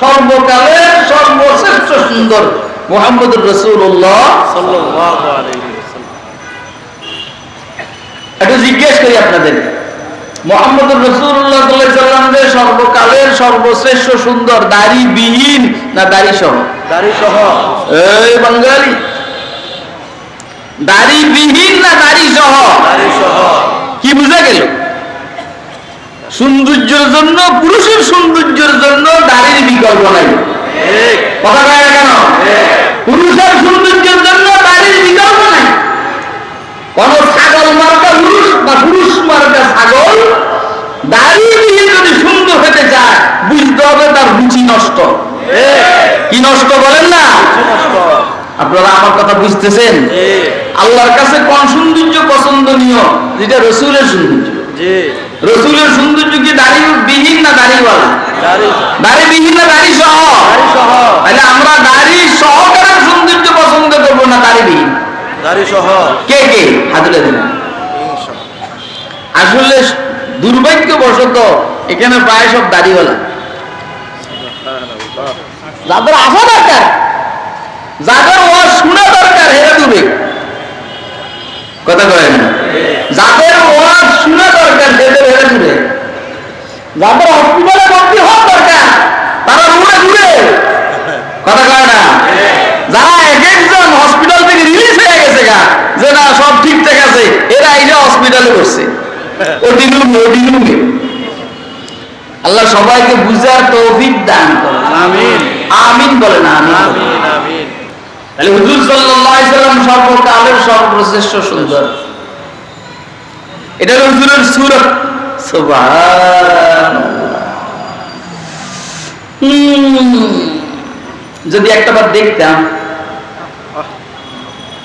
সর্বকালের সর্বশ্রেষ্ঠ সুন্দর মোহাম্মদ রসুল্লাহ একটু জিজ্ঞেস করি আপনাদের মোহাম্মদ রসুল্লাহ সাল্লাম যে সর্বকালের সর্বশ্রেষ্ঠ সুন্দর দাড়ি বিহীন না দাড়ি সহ দাড়ি সহ এই বাঙালি। দাড়ি বিহীন না দাড়ি সহ দাড়ি সহ কি বুঝা গেল? সৌন্দর্যের জন্য পুরুষের সৌন্দর্যের জন্য দাড়ির বিকল্প নাই। কথা কয় না কেন? পুরুষের সৌন্দর্যের জন্য দাড়ির বিকল্প নাই। কোন ছাগল মার্কা পুরুষ বা পুরুষ মার্কা ছাগল দাড়ি দিয়ে যদি সুন্দর হতে চায় বুঝতে হবে তার রুচি নষ্ট। কি নষ্ট বলেন না? আপনারা আমার কথা বুঝতেছেন? আল্লাহর কাছে কোন সৌন্দর্য পছন্দনীয়? যেটা রসুলের সৌন্দর্য। রসুলের সৌন্দর্য না দাড়িওয়ালা দাড়ি। দাড়ি না দাড়ি সহ? তাহলে আমরা দাড়ি সহকারে সৌন্দর্য পছন্দ করব না দাড়ি দাড়ি সহ। কে কে? হাতুলে দিন। আসলে দুর্ভাগ্যবশত এখানে প্রায় সব দাড়িওয়ালা। যাদের আসা দরকার যাদের ও শোনা দরকার হেরা ডুবে কথা কয়েন যাদের ওয়াজ শোনা দরকার যাদের হসপিটালে ভর্তি হওয়া দরকার তারা রুমে ডুবে কথা কয় না? যারা এক একজন হসপিটাল থেকে রিলিজ হয়ে গেছে গা যে না সব ঠিকঠাক আছে এরা এই যে হসপিটালে দিনুমে ও দিনুমে আল্লাহ সবাইকে বুঝার তৌফিক দান আমিন। আমিন বলে না আমিন বলে। আমিন আমিন। তাহলে হুজুর সাল্লাল্লাহু আলাইহি সাল্লাম সর্বকালের সর্বশ্রেষ্ঠ সুন্দর। এটা হলো হুজুরের সুরত। যদি একটা বার দেখতাম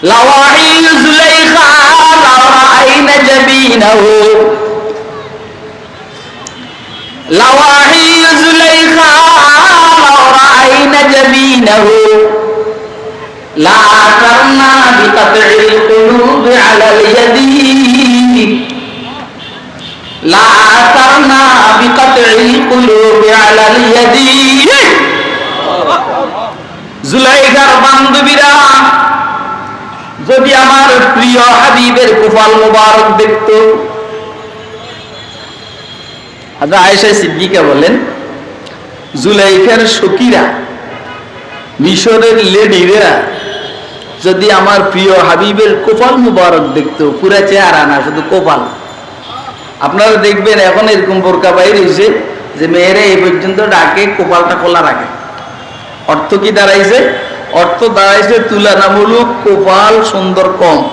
লাওয়াহি জুলাইখা লাওয়াইনা জাবিনাহু লাওয়াহি জুলাইখা লাওয়াইনা জাবিনাহু لا أثرنا بقطع القلوب على اليد লা তারনা বিকাতিল কুলুবি আলাল ইয়াদি। জুলাইখার বান্ধবীরা, যদি আমার প্রিয় হাবিবের কুফাল মুবারক দেখত। আচ্ছা, হাজরা সিদ্দিকা বলেন জুলাইখার সকিরা মিশরের লেডিরা যদি আমার প্রিয় হাবিবের কোপাল মুবারক দেখতো, পুরা চেহারা না, শুধু কোপাল। আপনারা দেখবেন এখন এরকম বোরকা বাইর হয়েছে যে মেয়েরা এই পর্যন্ত ডাকে, কোপালটা খোলা রাখে। অর্থ কি দাঁড়াইছে? অর্থ দাঁড়াইছে তুলনামূলক কোপাল সুন্দর কম।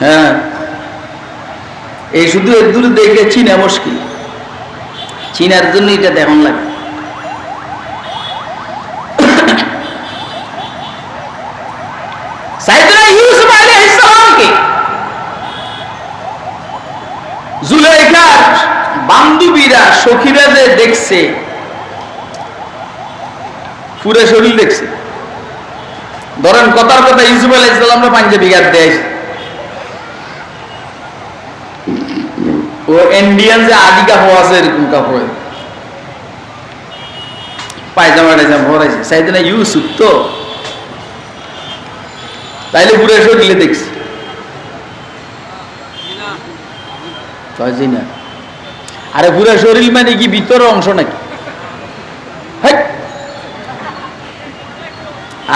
হ্যাঁ। এই শুধু এর দূরে দেখে চিনা মুশকিল। চিনার জন্য এটা দেখন লাগে সাইদুনা ইউসুফ আলাইহিস সালামকে বান্ধবীরা, সখীরা যে দেখছে শরীর দেখছে। ধরেন, কথার কথা ইউসুফ আলাইহিস সালামরা পাঞ্জাবি দেয় ও ইন্ডিয়ান যে আদি কাপড় আছে, এরকম কাপড় পায়জামা টাইজামা পরাইছে সাইদুনা ইউসুফ তো? তাইলে পুরো শরীরে দেখছি। আরে পুরো শরীর মানে কি ভিতরের অংশ নাকি?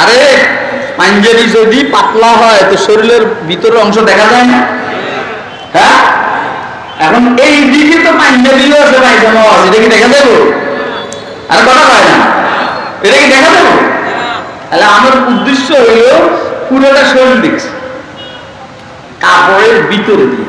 আরে, পাঞ্জাবি যদি পাতলা হয়, তো শরীরের ভিতরের অংশ দেখা যায় না। হ্যাঁ? এখন এই দিকে তো পাঞ্জাবিও আছে পায়জামাও আছে, এটা কি দেখা দেবো আর কথা হয় না। এটা কি দেখা দেবো তাহলে আমার উদ্দেশ্য হইল পুরোটা শরীর দেখছি। কাপড়ের ভিতরে দিয়ে।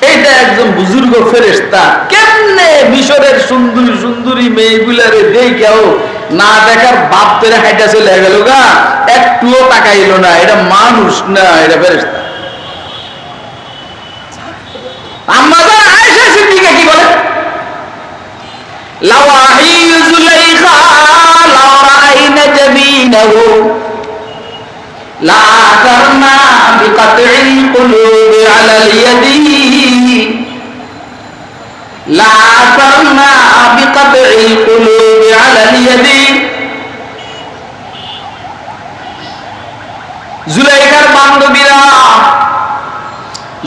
এইটা একজন বুজুর্গ ফেরেস্তা কেমনে মিশরের সুন্দরী সুন্দরী মেয়েগুলারে দেখাও না দেখার বাপ ধরে হাইটা চলে গেল গা? একটুও টাকা এলো না। এটা মানুষ না, এটা ফেরেস্তা আমাদের কি বলে? لا أثرنا بقطع القلوب على اليد জুলাইখার বান্ধবীরা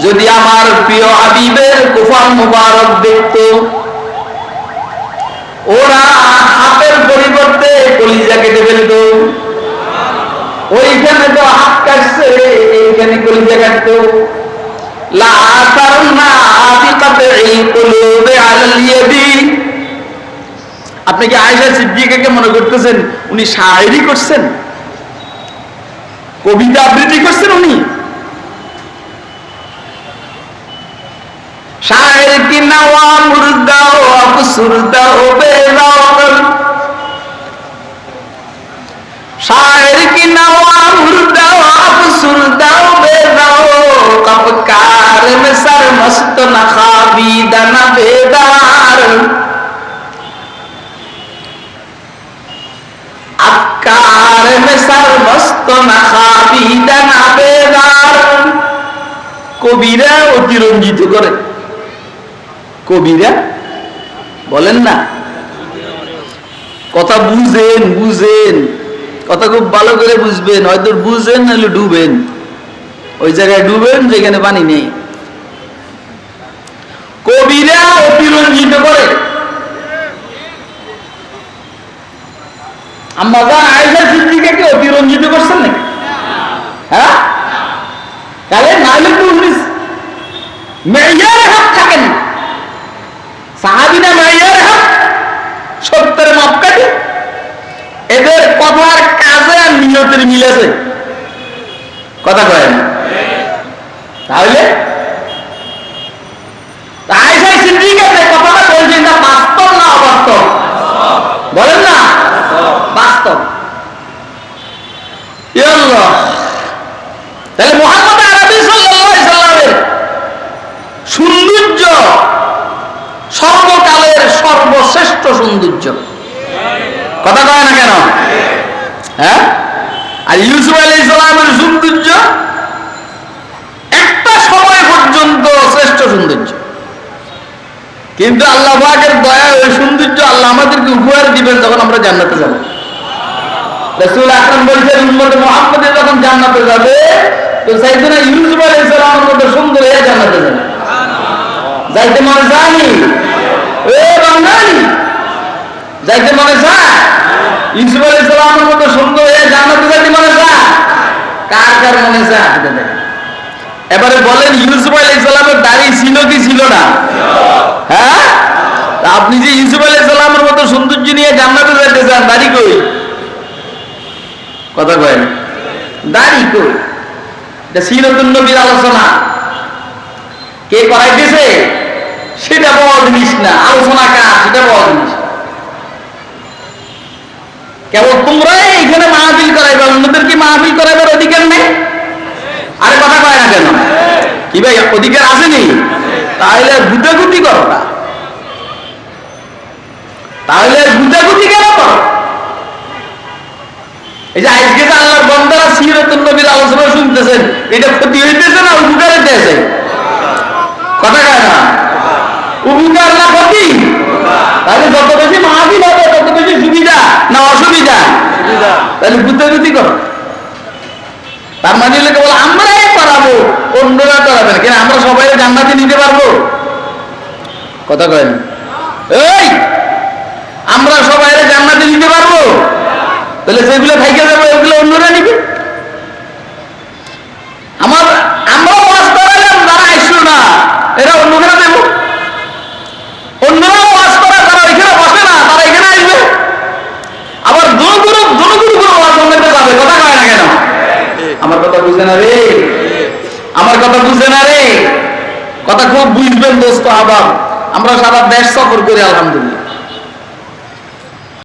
যদি আমার প্রিয় হাবিবের কুফার মুবারক দেখত ওরা হাতের পরিবর্তে কলিজা কেটে ফেলতো ওইখানে তো হাত কাটছে এইখানে কলিজা কাটতো লা তারনা বিকাতিল কুলুবি আলাল ইয়াদি আপনি কি আয়সা সিদ্দিকাকে মনে করতেছেন উনি শায়েরি করছেন? কবিতা আবৃত্তি করছেন উনি? শায়ের কি নাওয়া মুর্দাও আপসুরদাও বেলাওয়াল? শায়ের কি নাওয়া মুর্দাও আপসুরদাও বেলাও কপকা সার মস্ত না খাবি দানা বেদার। আকার মে সার মস্ত না খাবি দানা বেদার। কবিরা অতিরঞ্জিত করে। কবিরা? বলেন না। কথা বুঝেন বুঝেন। কথা খুব ভালো করে বুঝবেন, হয়তো বুঝেন নাহলে ডুবেন। ওই জায়গায় ডুবেন, যেখানে পানি নেই। কবিরা অতিরঞ্জিত করে। অতিরঞ্জিত করছেন নাকি? হ্যাঁ? তাহলে নাহলে তো উনি সাহাবিনা মেয়ার হাত সত্তর মাপকাঠি। এদের কথার কাজে আর নিয়তের মিল আছে। কথা কয় তাহলে আয়সাই সিদ্দিকাতে কথাটা বলছেন না বাস্তব না অবাস্তব বলেন না বাস্তব ইয়া আল্লাহ। তাহলে মোহাম্মদ আরবি সাল্লামের সৌন্দর্য সর্বকালের সর্বশ্রেষ্ঠ সৌন্দর্য। কথা কয় না কেন? হ্যাঁ? আর ইউসুফ আলী ইসলামের সৌন্দর্য একটা সময় পর্যন্ত শ্রেষ্ঠ সৌন্দর্য। কিন্তু আল্লাহ পাকের দয়া ওই সৌন্দর্য আল্লাহ আমাদেরকে উপহার দিবেন যখন আমরা জান্নাতে যাব। রসুল আকরাম বলছেন মুহাম্মদে যখন জান্নাতে যাবে তো সাইদুনা ইউসুফ আলাইহিস সালামের মতো সুন্দর যাইতে মনে জানি যাইতে মনে ইউসুফ আলাইহিস সুন্দর যাইতে মনে কার কার মনে এবারে বলেন, ইউসুফ আলাইহিস সালামের দাড়ি ছিল কি ছিল না? হ্যাঁ? আপনি যে ইউসুফ আলাইহিস সালামের মতো সৌন্দর্য নিয়ে জান্নাতে যাইতে চান, দাড়ি কই? কথা কয় না। নবীর আলোচনা। কে করাইতেছে সেটা বড় জিনিস না। আলোচনা সেটা বড় জিনিস। কেবল তোমরা এইখানে মাহফিল করাইবা অন্যদের কি মাহফিল করাইবার অধিকার নেই? আরে কথা কয় না কেন? কি ভাই, অধিকার আসেনি? তাহলে গুটাগুটি করো তাহলে গুটাগুটি কেন করো? এই যে আজকে আল্লাহর বন্দারা সিরতুল নবীর আলোচনা শুনতেছেন এটা ক্ষতি হইতেছে না উপকার হইতেছে। কথা কয় না? উপকার না ক্ষতি? তাহলে যত বেশি মাহফিল হবে তত বেশি সুবিধা না অসুবিধা? সুবিধা। তাহলে বুদ্ধাবুদ্ধি করো। তার মানে কেবল আমরাই করাবো অন্যরা করাবে না। কেন আমরা সবাই জান্নাতে নিতে পারব? কথা কয় না? এই! আমরা সবাই জান্নাতে নিতে পারব? তাহলে সেগুলো থাইকে যাব ওগুলো অন্যরা নিবে আমার আমরা ওয়াজ করালাম যারা আইসলো না এরা অন্যরা দেবো অন্যরা ওয়াজ করা যারা এখানে বসে না তারা এখানে আসবে আবার দোগুরু দোগুরু করে ওয়াজ করতে যাবে কথা কয় না কেন ঠিক আমার কথা বুঝে না রে? আমার কথা বুঝে না রে? কথা খুব বুঝবেন দোস্ত আবার। আমরা সারা দেশ সফর করি, আলহামদুলিল্লাহ।